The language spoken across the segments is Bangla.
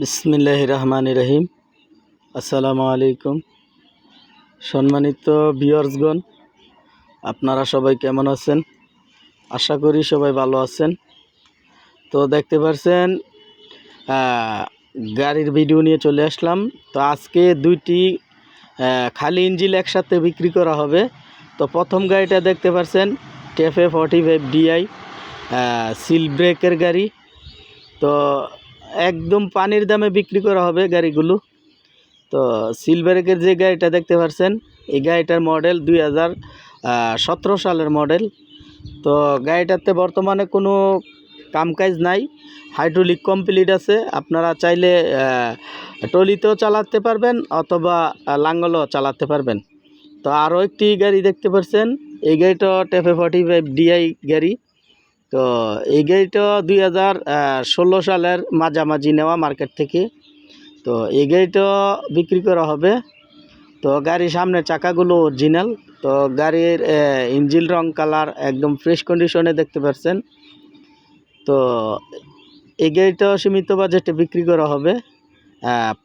বিসমিল্লাহ রহমান রহিম। আসসালামু আলাইকুম। সম্মানিত বিয়র্সগণ আপনারা সবাই কেমন আছেন? আশা করি সবাই ভালো আছেন। তো দেখতে পাচ্ছেন আহ, গাড়ির ভিডিও নিয়ে চলে আসলাম। তো আজকে দুইটি খালি ইঞ্জিল একসাথে বিক্রি করা হবে। তো প্রথম গাড়িটা দেখতে পাচ্ছেন TAFE forty five DI seal ব্রেকের গাড়ি। তো একদম পানির দামে বিক্রি করা হবে গাড়িগুলো। তো সিলভারেকের যে গাড়িটা দেখতে পাচ্ছেন এই গাড়িটার মডেল দুই হাজার সতেরো সালের মডেল তো গাড়িটাতে বর্তমানে কোনো কামকাজ নাই হাইড্রোলিক কমপ্লিট আছে। আপনারা চাইলে টলিতেও চালাতে পারবেন অথবা লাঙ্গলও চালাতে পারবেন। তো আরও একটি গাড়ি দেখতে পাচ্ছেন এই গাড়িটা টেফে ফর্টি ফাইভ ডিআই গাড়ি। তো এই গাড়িটা দুই হাজার ষোলো সালের মাঝামাঝি নেওয়া মার্কেট থেকে। তো এই গাড়িটা বিক্রি করা হবে। তো গাড়ির সামনের চাকাগুলো অরিজিনাল তো গাড়ির ইঞ্জিন রং কালার একদম ফ্রেশ কন্ডিশনে দেখতে পাচ্ছেন। তো এই গাড়িটা সীমিত বাজেটে বিক্রি করা হবে।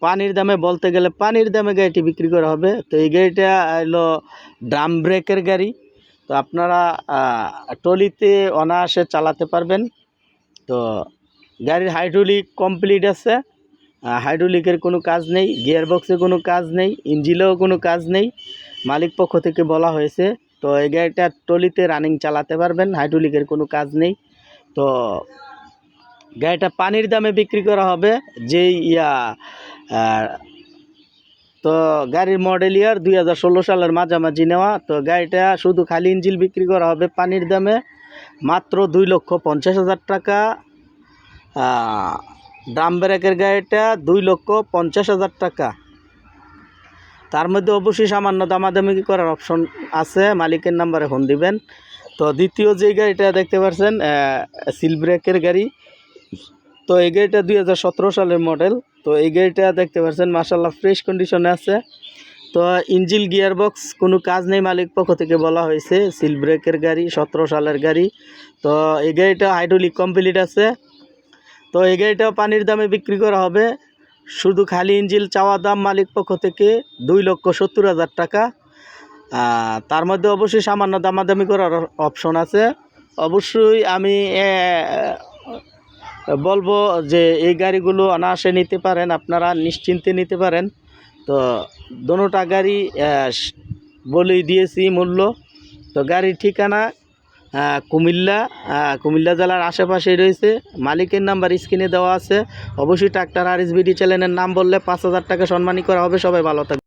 পানির দামে বলতে গেলে পানির দামে গাড়িটি বিক্রি করা হবে। তো এই গাড়িটা হলো ড্রাম ব্রেকের গাড়ি। তো আপনারা টলিতে অনায়াসে চালাতে পারবেন। তো গাড়ির হাইড্রোলিক কমপ্লিট আছে। হাইড্রোলিকের কোনো কাজ নেই গিয়ার বক্সে কোনো কাজ নেই ইঞ্জিলেও কোনো কাজ নেই। মালিক পক্ষ থেকে বলা হয়েছে, তো এই গাড়িটা টলিতে রানিং চালাতে পারবেন, হাইড্রোলিকের কোনো কাজ নেই। তো গাড়িটা পানির দামে বিক্রি করা হবে, যেই, ইয়া তো গাড়ির মডেল ইয়ার দুই হাজার ষোলো সালের মাঝামাঝি নেওয়া। তো গাড়িটা শুধু খালি ইঞ্জিল বিক্রি করা হবে পানির দামে, মাত্র দুই লক্ষ পঞ্চাশ হাজার টাকা। ড্রাম ব্রেকের গাড়িটা দুই লক্ষ পঞ্চাশ হাজার টাকা। তার মধ্যে অবশ্যই সামান্য দামাদামি করার অপশন আছে, মালিকের নাম্বারে ফোন দিবেন। তো দ্বিতীয় যে গাড়িটা দেখতে পাচ্ছেন সিল ব্রেকের গাড়ি। তো এই গাড়িটা দুই হাজার সতেরো সালের মডেল তো এই গাড়িটা দেখতে পাচ্ছেন মাসাল্লাহ ফ্রেশ কন্ডিশনে আছে। তো ইঞ্জিল গিয়ার বক্স কোনো কাজ নেই মালিক পক্ষ থেকে বলা হয়েছে। সিল ব্রেকের গাড়ি, সতেরো সালের গাড়ি। তো এই গাড়িটা হাইড্রোলিক কমপ্লিট আছে। তো এই গাড়িটাও পানির দামে বিক্রি করা হবে। শুধু খালি ইঞ্জিল চাওয়া দাম মালিক পক্ষ থেকে দুই লক্ষ সত্তর হাজার টাকা। তার মধ্যে অবশ্যই সামান্য দামাদামি করার অপশন আছে। অবশ্যই আমি বলব যে এই গাড়িগুলো অনায়াসে নিতে পারেন, আপনারা নিশ্চিন্তে নিতে পারেন। তো দোনোটা গাড়ি বলেই দিয়েছি মূল্য। তো গাড়ির ঠিকানা কুমিল্লা কুমিল্লা জেলার আশেপাশেই রয়েছে। মালিকের নাম্বার স্ক্রিনে দেওয়া আছে। অবশ্যই ট্রাক্টর আর এসবিডি চ্যানেলের নাম বললে পাঁচ হাজার টাকা সম্মানী করা হবে। সবাই ভালো থাকবে